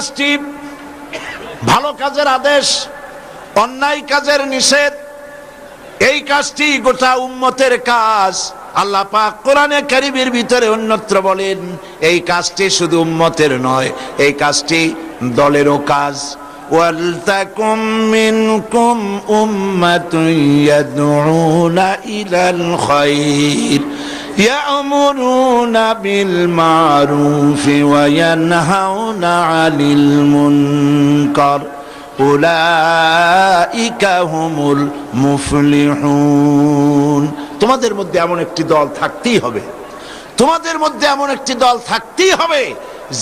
কাজটি ভালো কাজের আদেশ অন্যায় কাজের নিষেধ এই কাজটি গোটা উম্মতের কাজ আল্লাহ পাক কোরআনে কারিমের ভিতরে অন্যত্র বলেন এই কাজটি শুধু উম্মতের নয় এই কাজটি দলেরও কাজ ولتكن منكم أمة يدعون إلى الخير يأمرون بالمعروف وينهون عن المنكر উলাইকা হুমুল মুফলিহুন তোমাদের মধ্যে এমন একটি দল থাকতেই হবে তোমাদের মধ্যে এমন একটি দল থাকতেই হবে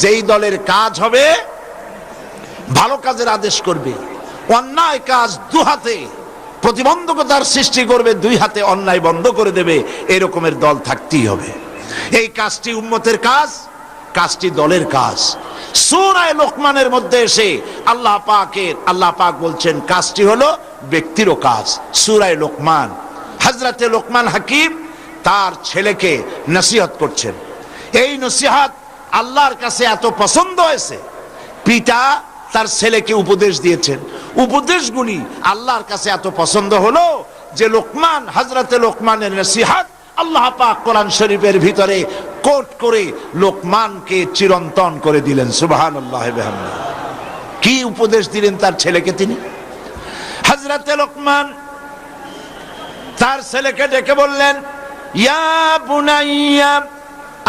যেই দলের কাজ হবে ভালো কাজের আদেশ করবে অন্যায় কাজ দু হাতে প্রতিবন্ধকতার সৃষ্টি করবে, দুই হাতে অন্যায় বন্ধ করে দেবে, এরকমের দল থাকতেই হবে। এই কাজটি উম্মতের কাজ, কাজটি দলের কাজ। সুরায় লোকমানের মধ্যে এসে আল্লাহ পাকের, আল্লাহ পাক বলছেন, কাজটি হলো ব্যক্তিরও কাজ। সুরায় লোকমান হজরতে লোকমান হাকিম তার ছেলেকে নসিহত করছেন। এই নসিহত আল্লাহর কাছে এত পছন্দ হয়েছে, পিতা তার ছেলেকে উপদেশ দিয়েছেন। উপদেশগুলি আল্লাহর কাছে এত পছন্দ হলো যে লোকমান হজরতে লোকমানের নসিহাত আল্লাহ পাক কোরআন শরীফের ভিতরে কোট করে লোকমানকে চিরন্তন করে দিলেন। সুবাহান কি উপদেশ দিলেন তার ছেলেকে তিনি? হজরতে লোকমান তার ছেলেকে ডেকে বললেন, ইয়া বুনাইয়া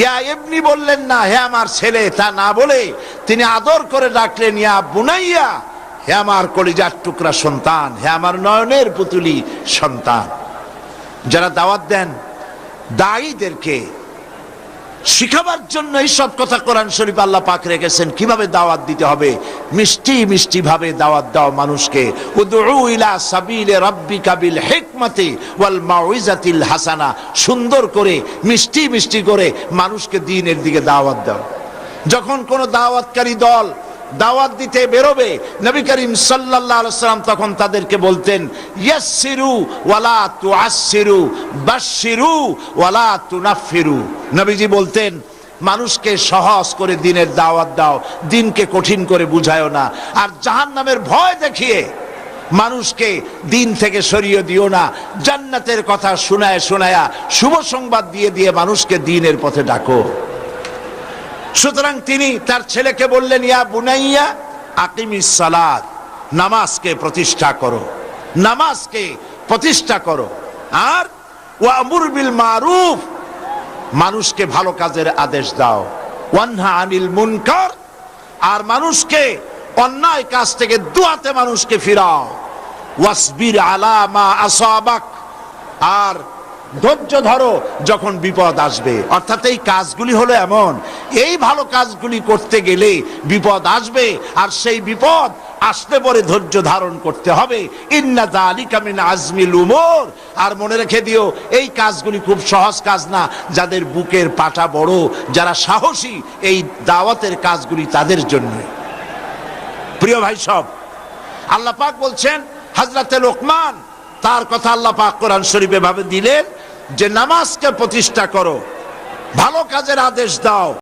ইয়া এমনি বললেন না, হে আমার ছেলে, তা না বলে তিনি আদর করে ডাকলেন, ইয়া বুনাইয়া, হে আমার কলিজার টুকরা সন্তান, হে আমার নয়নের পুতুলি সন্তান। যারা দাওয়াত দেন দায়ীদেরকে শিখাবার জন্য এই সব কথা কোরআন শরীফ আল্লাহ পাক রেখেছেন। কীভাবে দাওয়াত দিতে হবে? মিষ্টি মিষ্টি ভাবে দাওয়াত দাও মানুষকে। উদউ ইলা সাবিলে রাব্বিকা বিল হিকমতি ওয়াল মাউইজাতিল হাসানা। সুন্দর করে, মিষ্টি মিষ্টি করে মানুষকে দ্বীনের দিকে দাওয়াত দাও। যখন কোন দাওয়াতকারী দল দাওয়াত দিতে বেরোবে। নবী করিম আলাইহি সাল্লাম তখন তাদেরকে বলতেন, ইয়াসসিরু ওয়ালা তুআসসিরু, বাশশিরু ওয়ালা তুনাফফিরু। নবীজি বলতেন, মানুষকে সহজ করে দিনের দাওয়াত দাও, দিনকে কঠিন করে বুঝায়ও না। আর জাহান্নামের ভয় দেখিয়ে মানুষকে দিন থেকে সরিয়ে দিও না। জান্নাতের কথা শোনায় শোনায়া শুভ সংবাদ দিয়ে দিয়ে মানুষকে দিনের পথে ডাকো। সুতরাং তিনি তার ছেলেকে বললেন, ইয়া বুনাইয়া আকিমিস সালাত, নামাজকে প্রতিষ্ঠা করো, নামাজকে প্রতিষ্ঠা করো, আর ওয়ামুর বিল মারুফ, মানুষকে ভালো কাজের আদেশ দাও, ওয়ানহা আনিল মুনকার, আর মানুষকে অন্যায় কাজ থেকে দুয়াতে মানুষকে ফিরাও, ওয়াসবির আলা মা আসাবাক, আর ধৈর্য ধরো যখন বিপদ আসবে। অর্থাৎ এই কাজগুলি হলো এমন এই ভালো কাজগুলি করতে গেলে বিপদ আসবে, আর সেই বিপদ আসতে পরে ধৈর্য ধারণ করতে হবে। আর মনে রেখে দিও, এই কাজগুলি খুব সহজ কাজ না। যাদের বুকের পাটা বড়, যারা সাহসী, এই দাওয়াতের কাজগুলি তাদের জন্য। প্রিয় ভাই সব, আল্লাহ পাক বলছেন হজরতে লোকমান, তার কথা আল্লাহ পাক কোরআন শরীফে ভাবে দিলেন যে, নামাজকে প্রতিষ্ঠা করো, ভালো কাজের আদেশ দাও।